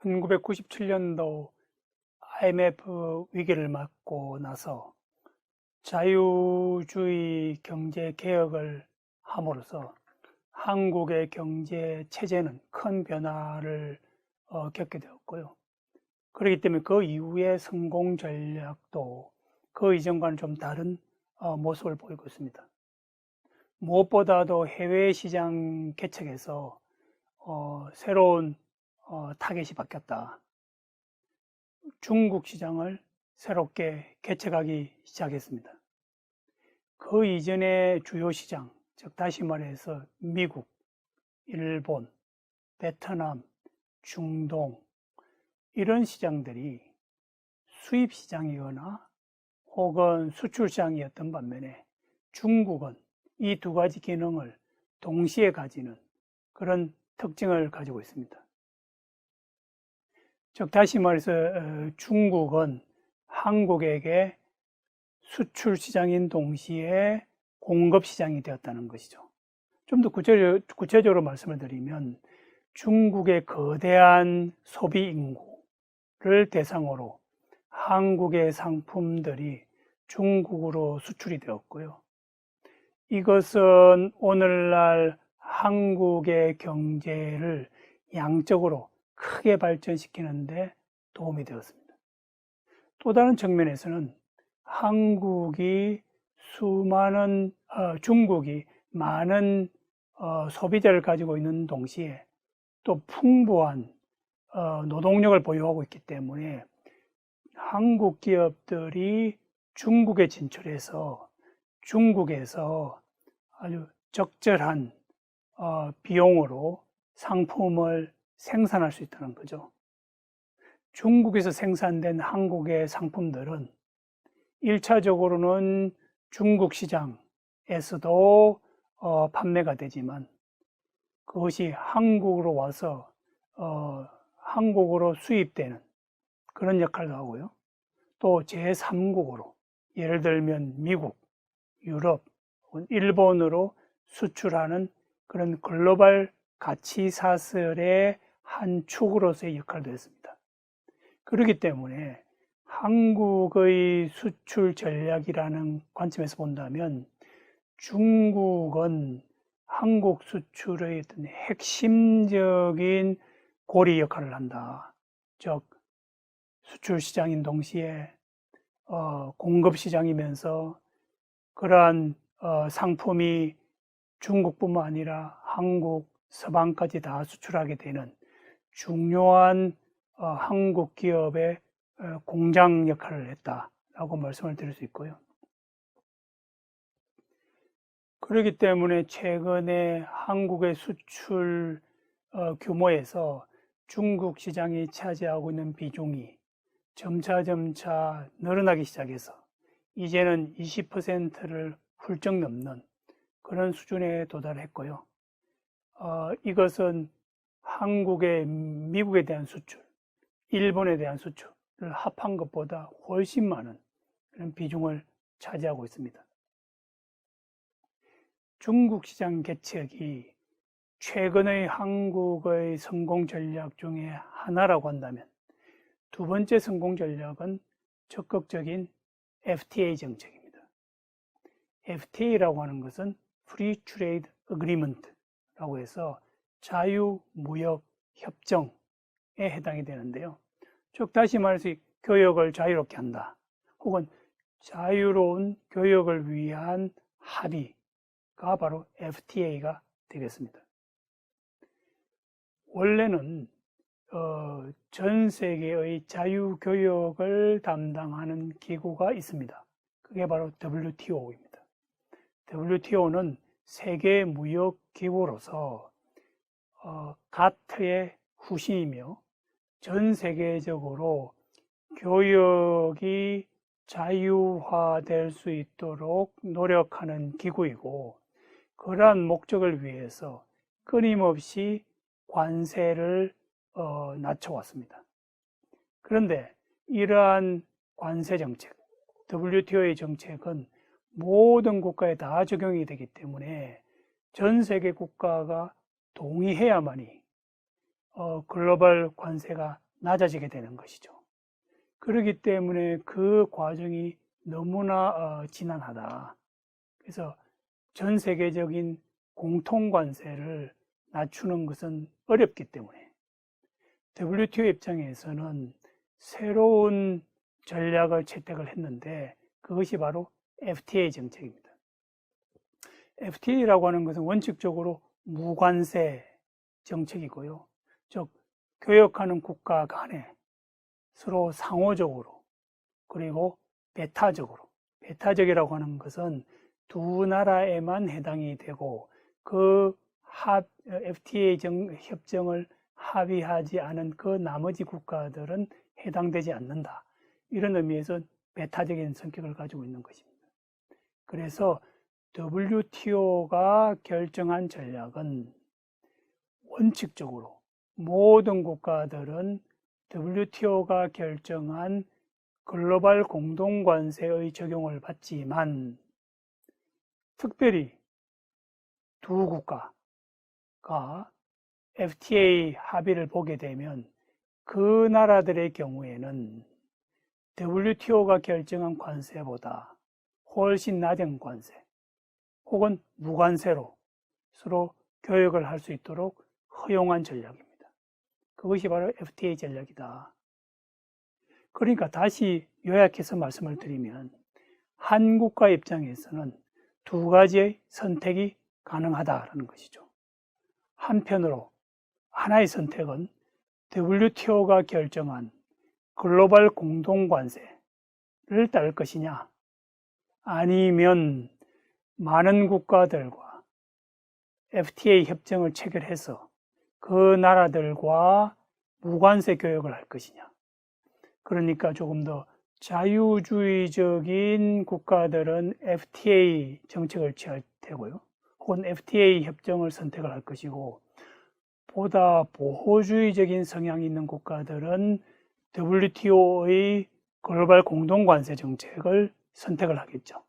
1997년도 IMF 위기를 맞고 나서 자유주의 경제 개혁을 함으로써 한국의 경제 체제는 큰 변화를 어, 겪게 되었고요. 그렇기 때문에 그 이후의 성공 전략도 그 이전과는 좀 다른 어, 모습을 보이고 있습니다. 무엇보다도 해외 시장 개척에서 어, 새로운 어, 타겟이 바뀌었다. 중국 시장을 새롭게 개척하기 시작했습니다. 그 이전의 주요 시장, 즉 다시 말해서 미국, 일본, 베트남, 중동 이런 시장들이 수입 시장이거나 혹은 수출 시장이었던 반면에 중국은 이 두 가지 기능을 동시에 가지는 그런 특징을 가지고 있습니다. 즉 다시 말해서 어, 중국은 한국에게 수출 시장인 동시에 공급 시장이 되었다는 것이죠. 좀더 구체적으로 말씀을 드리면 중국의 거대한 소비 인구를 대상으로 한국의 상품들이 중국으로 수출이 되었고요. 이것은 오늘날 한국의 경제를 양적으로 크게 발전시키는데 도움이 되었습니다. 또 다른 측면에서는 한국이 수많은 어, 중국이 많은 어, 소비자를 가지고 있는 동시에 또 풍부한 어, 노동력을 보유하고 있기 때문에 한국 기업들이 중국에 진출해서 중국에서 아주 적절한 어, 비용으로 상품을 생산할 수 있다는 거죠. 중국에서 생산된 한국의 상품들은 1차적으로는 중국 시장에서도 어, 판매가 되지만 그것이 한국으로 와서 어, 한국으로 수입되는 그런 역할도 하고요. 또 제3국으로 예를 들면 미국, 유럽, 일본으로 수출하는 그런 글로벌 가치 사슬의 한 축으로서의 역할도 했습니다. 그렇기 때문에 한국의 수출 전략이라는 관점에서 본다면 중국은 한국 수출의 어떤 핵심적인 고리 역할을 한다. 즉, 수출 시장인 동시에 어, 공급 시장이면서 그러한 어, 상품이 중국뿐만 아니라 한국, 서방까지 다 수출하게 되는 중요한 어, 한국 기업의 어, 공장 역할을 했다라고 말씀을 드릴 수 있고요. 그렇기 때문에 최근에 한국의 수출 어, 규모에서 중국 시장이 차지하고 있는 비중이 점차 점차 늘어나기 시작해서 이제는 20%를 훌쩍 넘는 그런 수준에 도달했고요. 어, 이것은 한국의 미국에 대한 수출, 일본에 대한 수출을 합한 것보다 훨씬 많은 그런 비중을 차지하고 있습니다. 중국 시장 개척이 최근의 한국의 성공 전략 중에 하나라고 한다면 두 번째 성공 전략은 적극적인 FTA 정책입니다. FTA라고 하는 것은 Free Trade Agreement라고 해서 자유무역 협정에 해당이 되는데요. 즉 다시 말해서 교역을 자유롭게 한다. 혹은 자유로운 교역을 위한 합의가 바로 FTA가 되겠습니다. 원래는 어, 전 세계의 자유교역을 담당하는 기구가 있습니다. 그게 바로 WTO입니다. WTO는 세계 무역 기구로서 어, 가트의 후신이며 전 세계적으로 교역이 자유화될 수 있도록 노력하는 기구이고 그러한 목적을 위해서 끊임없이 관세를 어, 낮춰왔습니다. 그런데 이러한 관세 정책, WTO의 정책은 모든 국가에 다 적용이 되기 때문에 전 세계 국가가 동의해야만이 어, 글로벌 관세가 낮아지게 되는 것이죠. 그렇기 때문에 그 과정이 너무나 어, 지난하다. 그래서 전 세계적인 공통 관세를 낮추는 것은 어렵기 때문에 WTO 입장에서는 새로운 전략을 채택을 했는데 그것이 바로 FTA 정책입니다. FTA라고 하는 것은 원칙적으로 무관세 정책이고요. 즉, 교역하는 국가 간에 서로 상호적으로 그리고 배타적으로 배타적이라고 하는 것은 두 나라에만 해당이 되고 그 합, FTA 정, 협정을 합의하지 않은 그 나머지 국가들은 해당되지 않는다. 이런 의미에서 배타적인 성격을 가지고 있는 것입니다. 그래서 WTO가 결정한 전략은 원칙적으로 모든 국가들은 WTO가 결정한 글로벌 공동관세의 적용을 받지만 특별히 두 국가가 FTA 합의를 보게 되면 그 나라들의 경우에는 WTO가 결정한 관세보다 훨씬 낮은 관세 혹은 무관세로 서로 교역을 할 수 있도록 허용한 전략입니다. 그것이 바로 FTA 전략이다. 그러니까 다시 요약해서 말씀을 드리면 한국과 입장에서는 두 가지의 선택이 가능하다라는 것이죠. 한편으로 하나의 선택은 WTO가 결정한 글로벌 공동관세를 따를 것이냐, 아니면 많은 국가들과 FTA 협정을 체결해서 그 나라들과 무관세 교역을 할 것이냐. 그러니까 조금 더 자유주의적인 국가들은 FTA 정책을 취할 테고요. 혹은 FTA 협정을 선택을 할 것이고, 보다 보호주의적인 성향이 있는 국가들은 WTO의 글로벌 공동관세 정책을 선택을 하겠죠.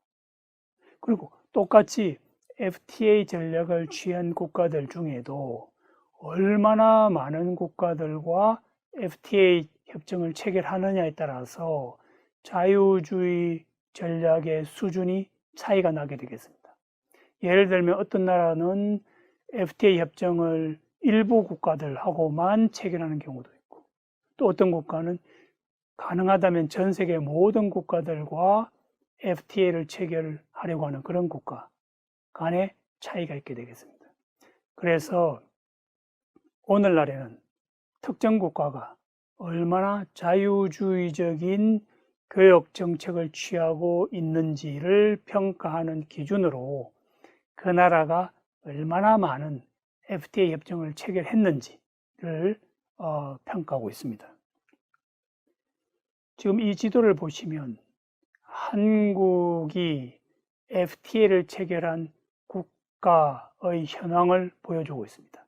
그리고 똑같이 FTA 전략을 취한 국가들 중에도 얼마나 많은 국가들과 FTA 협정을 체결하느냐에 따라서 자유주의 전략의 수준이 차이가 나게 되겠습니다. 예를 들면 어떤 나라는 FTA 협정을 일부 국가들하고만 체결하는 경우도 있고 또 어떤 국가는 가능하다면 전 세계 모든 국가들과 FTA를 체결하려고 하는 그런 국가 간의 차이가 있게 되겠습니다. 그래서 오늘날에는 특정 국가가 얼마나 자유주의적인 교역 정책을 취하고 있는지를 평가하는 기준으로 그 나라가 얼마나 많은 FTA 협정을 체결했는지를 어, 평가하고 있습니다. 지금 이 지도를 보시면 한국이 FTA를 체결한 국가의 현황을 보여주고 있습니다.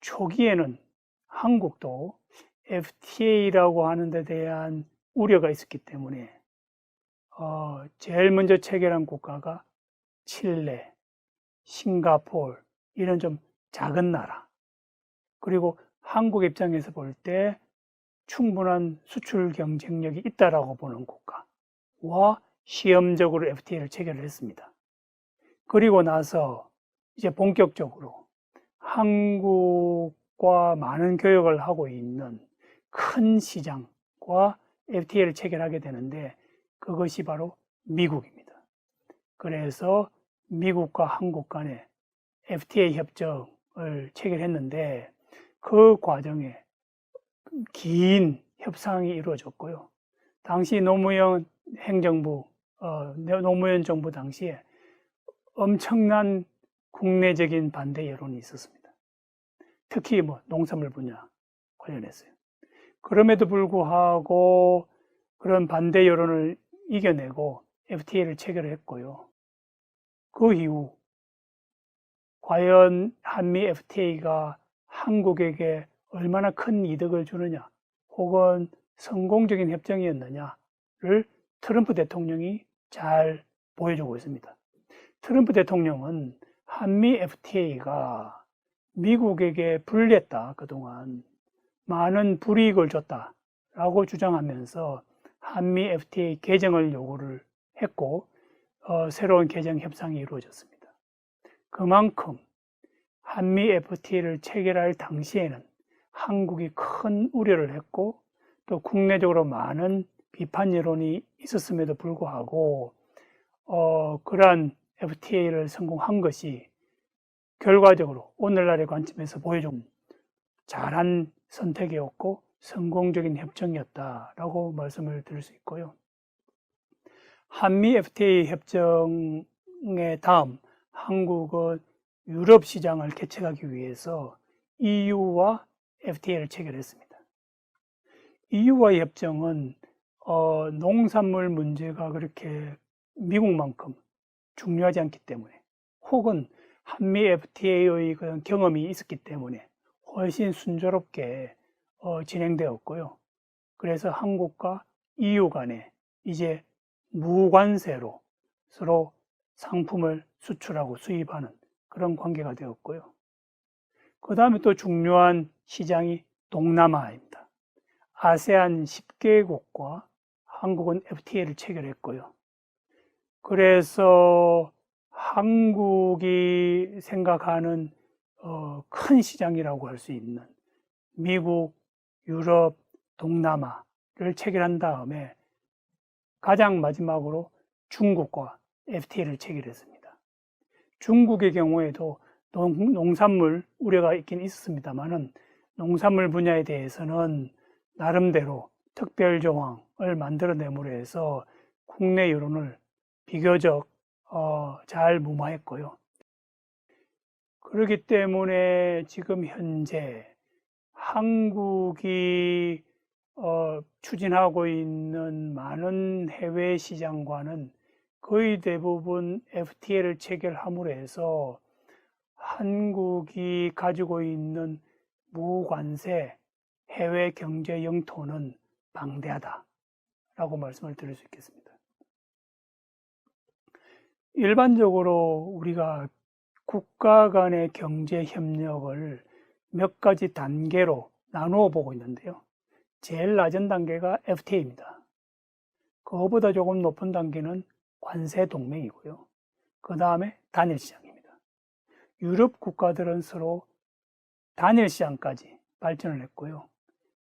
초기에는 한국도 FTA라고 하는 데 대한 우려가 있었기 때문에 어, 제일 먼저 체결한 국가가 칠레, 싱가폴 이런 좀 작은 나라 그리고 한국 입장에서 볼 때 충분한 수출 경쟁력이 있다라고 보는 국가와 시험적으로 FTA를 체결을 했습니다. 그리고 나서 이제 본격적으로 한국과 많은 교역을 하고 있는 큰 시장과 FTA를 체결하게 되는데 그것이 바로 미국입니다. 그래서 미국과 한국 간에 FTA 협정을 체결했는데 그 과정에 긴 협상이 이루어졌고요. 당시 노무현 행정부, 어, 노무현 정부 당시에 엄청난 국내적인 반대 여론이 있었습니다. 특히 뭐 농산물 분야 관련해서요. 그럼에도 불구하고 그런 반대 여론을 이겨내고 FTA를 체결했고요. 그 이후 과연 한미 FTA가 한국에게 얼마나 큰 이득을 주느냐 혹은 성공적인 협정이었느냐를 트럼프 대통령이 잘 보여주고 있습니다. 트럼프 대통령은 한미 FTA가 미국에게 불리했다, 그동안. 많은 불이익을 줬다 라고 주장하면서 한미 FTA 개정을 요구를 했고 어, 새로운 개정 협상이 이루어졌습니다. 그만큼 한미 FTA를 체결할 당시에는 한국이 큰 우려를 했고 또 국내적으로 많은 비판 여론이 있었음에도 불구하고 어, 그러한 FTA를 성공한 것이 결과적으로 오늘날의 관점에서 보여준 잘한 선택이었고 성공적인 협정이었다라고 말씀을 드릴 수 있고요. 한미 FTA 협정의 다음 한국은 유럽 시장을 개척하기 위해서 EU와 FTA를 체결했습니다. EU와의 협정은 어, 농산물 문제가 그렇게 미국만큼 중요하지 않기 때문에 혹은 한미 FTA의 그런 경험이 있었기 때문에 훨씬 순조롭게 어, 진행되었고요. 그래서 한국과 EU 간에 이제 무관세로 서로 상품을 수출하고 수입하는 그런 관계가 되었고요. 그 다음에 또 중요한 시장이 동남아입니다. 아세안 10개국과 한국은 FTA를 체결했고요. 그래서 한국이 생각하는 어, 큰 시장이라고 할 수 있는 미국, 유럽, 동남아를 체결한 다음에 가장 마지막으로 중국과 FTA를 체결했습니다. 중국의 경우에도 농, 산물 우려가 있긴 있었습니다만은 농산물 분야에 대해서는 나름대로 특별 조항을 만들어내므로 해서 국내 여론을 비교적 어, 잘 무마했고요. 그렇기 때문에 지금 현재 한국이 어, 추진하고 있는 많은 해외 시장과는 거의 대부분 FTA를 체결함으로 해서 한국이 가지고 있는 무관세 해외 경제 영토는 방대하다 라고 말씀을 드릴 수 있겠습니다. 일반적으로 우리가 국가 간의 경제 협력을 몇 가지 단계로 나누어 보고 있는데요. 제일 낮은 단계가 FTA입니다. 그거보다 조금 높은 단계는 관세 동맹이고요. 그 다음에 단일 시장입니다. 유럽 국가들은 서로 단일 시장까지 발전을 했고요.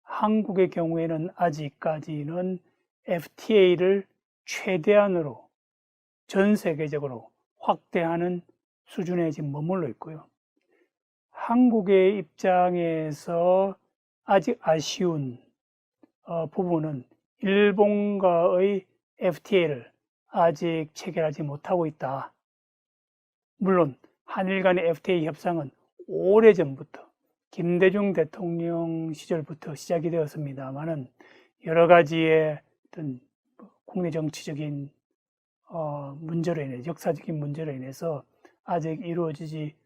한국의 경우에는 아직까지는 FTA를 최대한으로 전 세계적으로 확대하는 수준에 지금 머물러 있고요. 한국의 입장에서 아직 아쉬운 어, 부분은 일본과의 FTA를 아직 체결하지 못하고 있다. 물론 한일 간의 FTA 협상은 오래전부터 김대중 대통령 시절부터 시작이 되었습니다만은 여러 가지의 어떤 국내 정치적인 어, 문제로 인해 역사적인 문제로 인해서 아직 이루어지지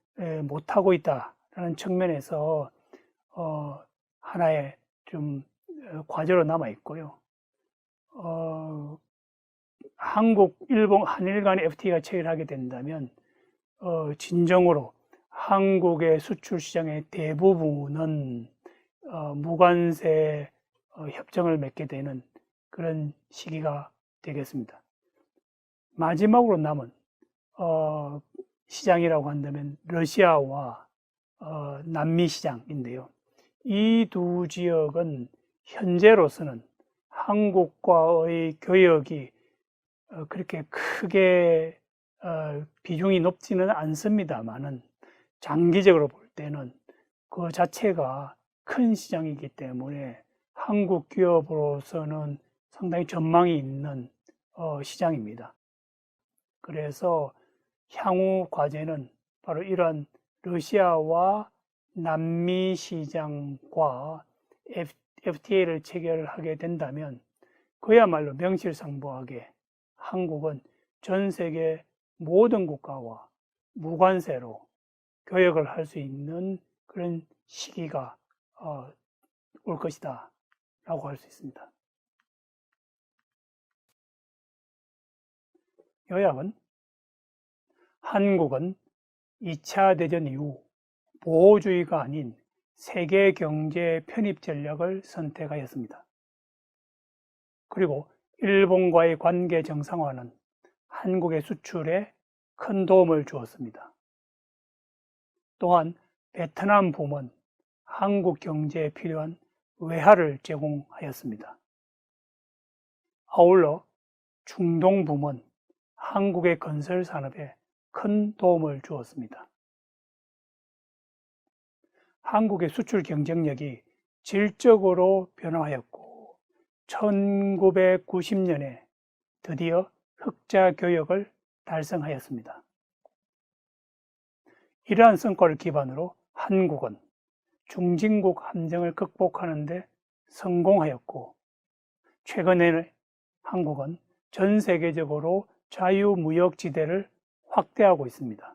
못하고 있다라는 측면에서 어, 하나의 좀 어, 과제로 남아 있고요. 어, 한국, 일본, 한일 간의 FTA가 체결하게 된다면 어, 진정으로 한국의 수출 시장의 대부분은 어, 무관세 어, 협정을 맺게 되는 그런 시기가 되겠습니다. 마지막으로 남은 어, 시장이라고 한다면 러시아와 어, 남미 시장인데요. 이 두 지역은 현재로서는 한국과의 교역이 어, 그렇게 크게 어, 비중이 높지는 않습니다만은 장기적으로 볼 때는 그 자체가 큰 시장이기 때문에 한국 기업으로서는 상당히 전망이 있는 어, 시장입니다. 그래서 향후 과제는 바로 이런 러시아와 남미 시장과 FTA를 체결하게 된다면 그야말로 명실상부하게 한국은 전 세계 모든 국가와 무관세로 교역을 할 수 있는 그런 시기가 어, 올 것이다 라고 할 수 있습니다. 요약은 한국은 2차 대전 이후 보호주의가 아닌 세계 경제 편입 전략을 선택하였습니다. 그리고 일본과의 관계 정상화는 한국의 수출에 큰 도움을 주었습니다. 또한 베트남 붐은 한국 경제에 필요한 외화를 제공하였습니다. 아울러 중동 붐은 한국의 건설 산업에 큰 도움을 주었습니다. 한국의 수출 경쟁력이 질적으로 변화하였고 1990년에 드디어 흑자 교역을 달성하였습니다. 이러한 성과를 기반으로 한국은 중진국 함정을 극복하는 데 성공하였고 최근에는 한국은 전 세계적으로 자유무역지대를 확대하고 있습니다.